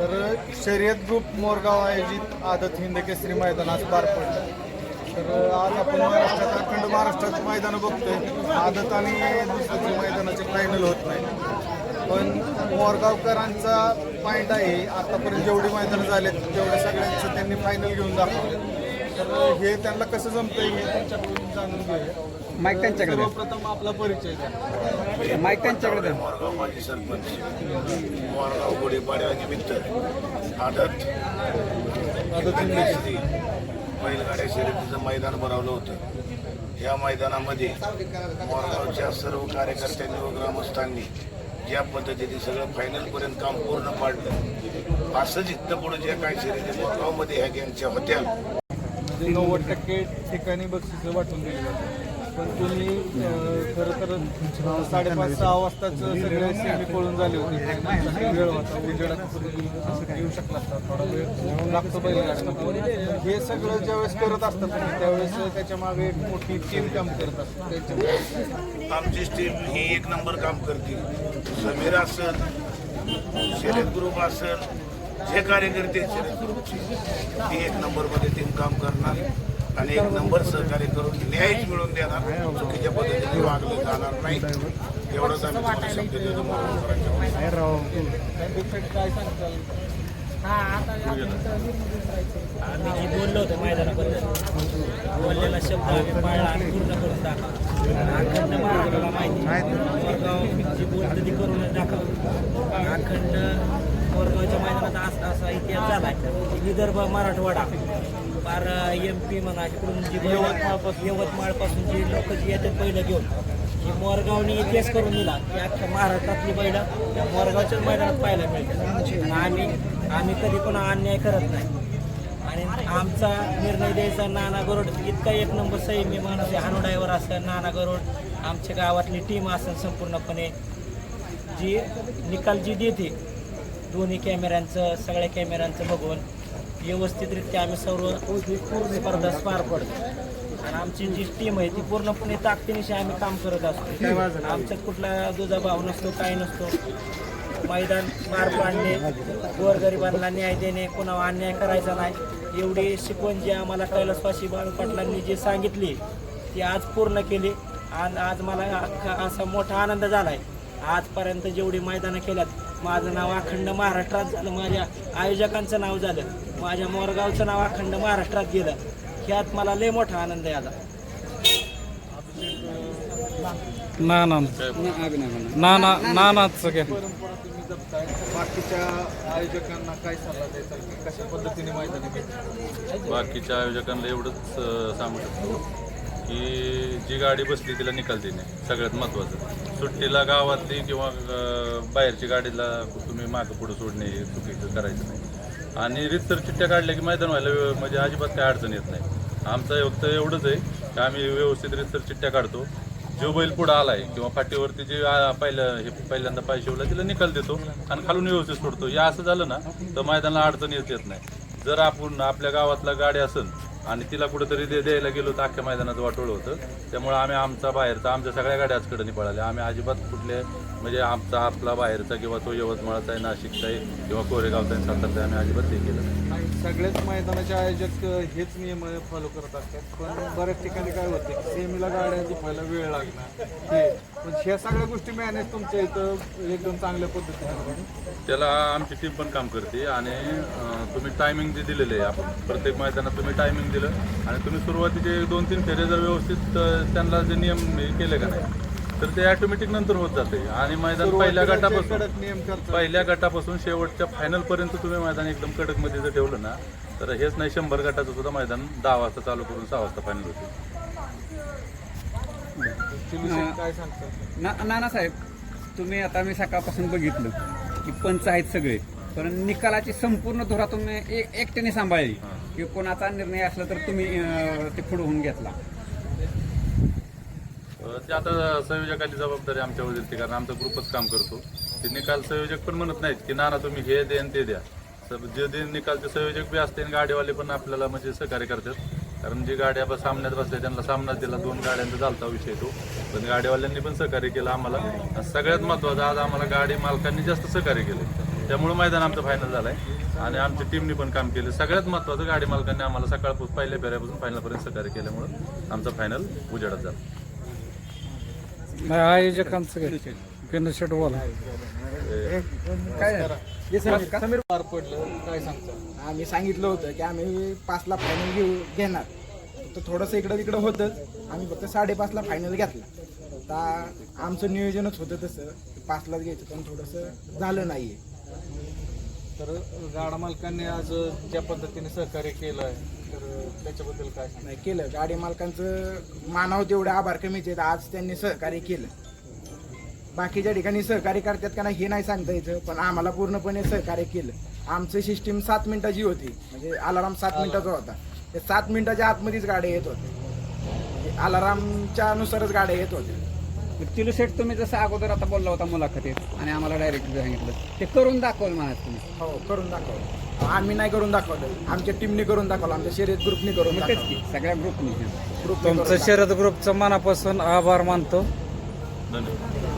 तर शर्यत ग्रुप मोरगाव आयोजित आदत हिंद केसरी मैदान आज पार पडलं. तर आज आपण महाराष्ट्रात अखंड महाराष्ट्रात मैदानं बघतोय. आदत आणि दुसऱ्याचे मैदानाचे फायनल होत नाही. पण मोरगावकरांचा पॉईंट आहे. आतापर्यंत जेवढी मैदानं झालेत तेवढ्या सगळ्यांचं त्यांनी फायनल घेऊन दाखवलं. तर हे त्यांना कसं जमतंय हे त्यांच्याकडून जाणून घेऊया. माईक त्यांच्याकडे. सर्वप्रथम आपला परिचय द्या. माईक त्यांच्याकडे द्या. मोरगाव माजी सरपंच मोरगाव गुढीपाडव्यानिमित्त आदत आदत हिंद केसरी बैलगाड्या शर्यतीचं मैदान भरवलं होतं. या मैदानामध्ये मोरगावच्या सर्व कार्यकर्त्यांनी व ग्रामस्थांनी ज्या पद्धतीने सगळं फायनलपर्यंत काम पूर्ण पाडलं असंच इथं पुढे जे काही शर्यती मोरगावमध्ये ह्या गँगच्या होत्या. नव्वद टक्के ठिकाणी बक्षिसं वाटून दिली जातात. पण तुम्ही खरं तर साडेपाच सहा वाजताच सगळे सेमी पळून झाले होते. वेळ होता. उजेडात येऊ शकला असता थोडा वेळ लागतो बैलगाड्यांना हे सगळं ज्यावेळेस करत असतात त्यावेळेस त्याच्यामागे एक मोठी टीम काम करत असतात. आमची टीम ही एक नंबर काम करते. समीर असेल शरद ग्रुप असेल जे कार्यकर्ते शरद ग्रुपची ती एक नंबरमध्ये टीम काम करणार. आणि एक नंबर सहकार्य करून न्यायच मिळवून देणार. चुकीच्या पद्धतीने वागलं जाणार नाही. एवढंच आम्ही तुम्हाला शब्द देतो आम्ही जी बोललो होतो मैदानाबद्दल बोललेला शब्द आम्ही पाळला आणि पूर्ण करून दाखवला. अखंड महाराष्ट्राला माहिती जी बोलतं ती करूनच दाखवलं अखंड कोरगावच्या मैदानात असा असा इतिहास झालाय. की विदर्भ मराठवाडा. फार एम पी म्हणा इकडून जी यवतमाळपासून यवतमाळपासून जी लोक जी येतात पहिलं घेऊन की मोरगावने इतिहास करून दिला की अख्ख्या महाराष्ट्रातली बैल त्या मोरगावच्याच मैदानात पाहायला मिळतात. आणि आम्ही आम्ही कधी पण अन्याय करत नाही. आणि आमचा निर्णय द्यायचा नाना गरोड. इतका एक नंबर सही मी माणूस हानू ड्रायव्हर असेल नाना गरोड. आमच्या गावातली टीम असेल संपूर्णपणे. जी निकाल जी देते दोन्ही कॅमेऱ्यांचं सगळ्या कॅमेऱ्यांचं बघून व्यवस्थितरित्या आम्ही सर्व स्पर्धा पार पडतो. आणि आमची जी टीम आहे ती पूर्णपणे ताकदीनिशी आम्ही काम करत असतो. आमच्यात कुठला दुजाभाव नसतो काही नसतो. मैदान पार पाडणे गोरगरिबांना न्याय देणे कोणावर अन्याय करायचा नाही. एवढी शिकवण जी आम्हाला कैलासवासी बाळू पाटलांनी जी सांगितली ती आज पूर्ण केली. आणि आज मला असा मोठा आनंद झाला आहे आजपर्यंत जेवढी मैदानं केल्यात माझं नाव अखंड महाराष्ट्रात झालं माझ्या आयोजकांचं नाव झालं माझ्या मोरगावचं नाव अखंड महाराष्ट्रात गेलं. ह्यात मला लय मोठा आनंद आहे आता. ना ना ना, ना ना ना बाकीच्या आयोजकांना काय सल्ला देताल? की कशा पद्धतीने मैदानी बाकीच्या आयोजकांना एवढंच सांगू शकतो. की जी गाडी बसली तिला निकाल देणे. सगळ्यात महत्त्वाचं सुट्टीला गावातली किंवा अं, बाहेरची गाडीला तुम्ही मागं पुढं सोडणे हे चुकीचं करायचं नाही. आणि रितसर चिठ्ठ्या काढल्या की मैदान व्हायला व्यव- म्हणजे अजिबात काही अडचण येत नाही. आमचं फक्त एवढंच आहे की आम्ही व्यवस्थित रितसर चिठ्ठ्या काढतो. जो बैल पुढं आलाय किंवा पाठीवरती जे आ- पहिलं हे पहिल्यांदा पाय शिवला तिला निकाल देतो आणि खालून व्यवस्थित सोडतो. या असं झालं ना तर मैदानाला अडचण येत येत नाही. जर आपण आपल्या गावातला गाडी असेल आणि तिला कुठेतरी दे द्यायला गेलो तर अख्ख्या मैदानाचं वाटोळ होतं. त्यामुळे आम्ही आमचा बाहेरचा आमच्या सगळ्या गाड्या आजकडे पळाल्या आम्ही अजिबात कुठले म्हणजे आमचा आपला बाहेरचा किंवा तो यवतमाळचा आहे नाशिकचा आहे किंवा कोरेगावचा आहे सातारचा आहे आम्ही अजिबात ते केलं नाही. सगळेच मैदानाचे आयोजक हेच नियम फॉलो करत असतात. पण बऱ्याच ठिकाणी काय होते सेमीला गाड्या झोपायला वेळ लागणार. हे पण ह्या सगळ्या गोष्टी मॅनेज तुमच्या इथं एकदम चांगल्या पद्धतीने. त्याला आमची टीम पण काम करते आणि अं, तुम्ही टायमिंग जे दिलेलं आहे आपण प्रत्येक मैदानात तुम्ही टायमिंग दिलं आणि तुम्ही सुरुवातीचे दोन तीन फेरे जर व्यवस्थित अं, त्यांना जे नियम हे केले का नाही तर ते ऑटोमॅटिक नंतर होत जाते. आणि मैदान पहिल्या गटापासून कडक नियम करतात पहिल्या गटापासून शेवटच्या फायनल पर्यंत तुम्ही मैदान एकदम कडकमध्ये जर ठेवलं ना तर हेच नाही शंभर गटाचं सुद्धा मैदान दहा वाजता चालू करून सहा वाजता फायनल होते. सांगतात ना नानासाहेब तुम्ही आता मी सकाळपासून बघितलं की पंच आहेत सगळे पण निकालाची संपूर्ण धोरा तुम्ही एक एकट्याने सांभाळली. की कोणाचा निर्णय असला तर तुम्ही अं, ते पुढे होऊन घेतला. ते आता संयोजकाची जबाबदारी आमच्यावर येते कारण आमचा ग्रुपच काम करतो. ते निकाल संयोजक पण म्हणत नाहीत की नाना तुम्ही हे दे आणि ते द्या. सब- जे दे निकालचे संयोजक बी असते आणि गाडीवाले पण आपल्याला म्हणजे सहकार्य करतात. कारण जी गाड्या बस सामन्यात बसल्या त्यांना सामनाच दिला दोन गाड्यांचा झालता विषय तो. पण गाडीवाल्यांनी पण सहकार्य केलं आम्हाला. सगळ्यात महत्वाचं आज आम्हाला गाडी मालकांनी जास्त सहकार्य केलं. त्यामुळे मैदान आमचं फायनल झालंय. आणि आमच्या टीमने पण काम केलं. सगळ्यात महत्त्वाचं गाडी मालकांनी आम्हाला सकाळपासून पहिल्या फेऱ्यापासून फायनलपर्यंत सहकार्य केल्यामुळं आमचा फायनल उजेडात झाला. आयोजकांचं पिनू शेट बोला. समीर पार पडलं काय सांगता? आम्ही सांगितलं होतं की आम्ही पाचला फायनल घेऊ घेणार. तर थोडंसं इकडं तिकडं होतंच आम्ही फक्त साडेपाचला फायनल घेतला. आता आमचं नियोजनच होतं तसं. पाचलाच घ्यायचं पण थोडंसं झालं नाही तर गाडा मालकांनी आज ज्या पद्धतीने सहकार्य केलं आहे तर त्याच्याबद्दल काय नाही केलं. गाडी मालकांचं मानावं तेवढे आभार कमीच आहेत. आज त्यांनी सहकार्य केलं. बाकीच्या ठिकाणी सहकार्य करतात का नाही हे नाही सांगता यायचं पण आम्हाला पूर्णपणे सहकार्य केलं. आमचं सिस्टीम सात मिनिटाची होती म्हणजे अलाराम सात मिनिटाचा होता. ते सात मिनिटाच्या आतमध्येच गाड्या येत होत्या. अलारामच्या नुसारच गाड्या येत होत्या. चिलू शेट तुम्ही जसं अगोदर आता बोलला होता मुलाखतीत आणि आम्हाला डायरेक्ट सांगितलं ते करून दाखवलं मला तुम्ही. हो करून दाखवलं. आम्ही नाही करून दाखवलं आमच्या टीमने करून दाखवलं आमच्या शर्यत ग्रुपने करून तेच की सगळ्या ग्रुपनी. ग्रुपने तुमचं शरद ग्रुपचं मनापासून आभार मानतो. धन्यवाद.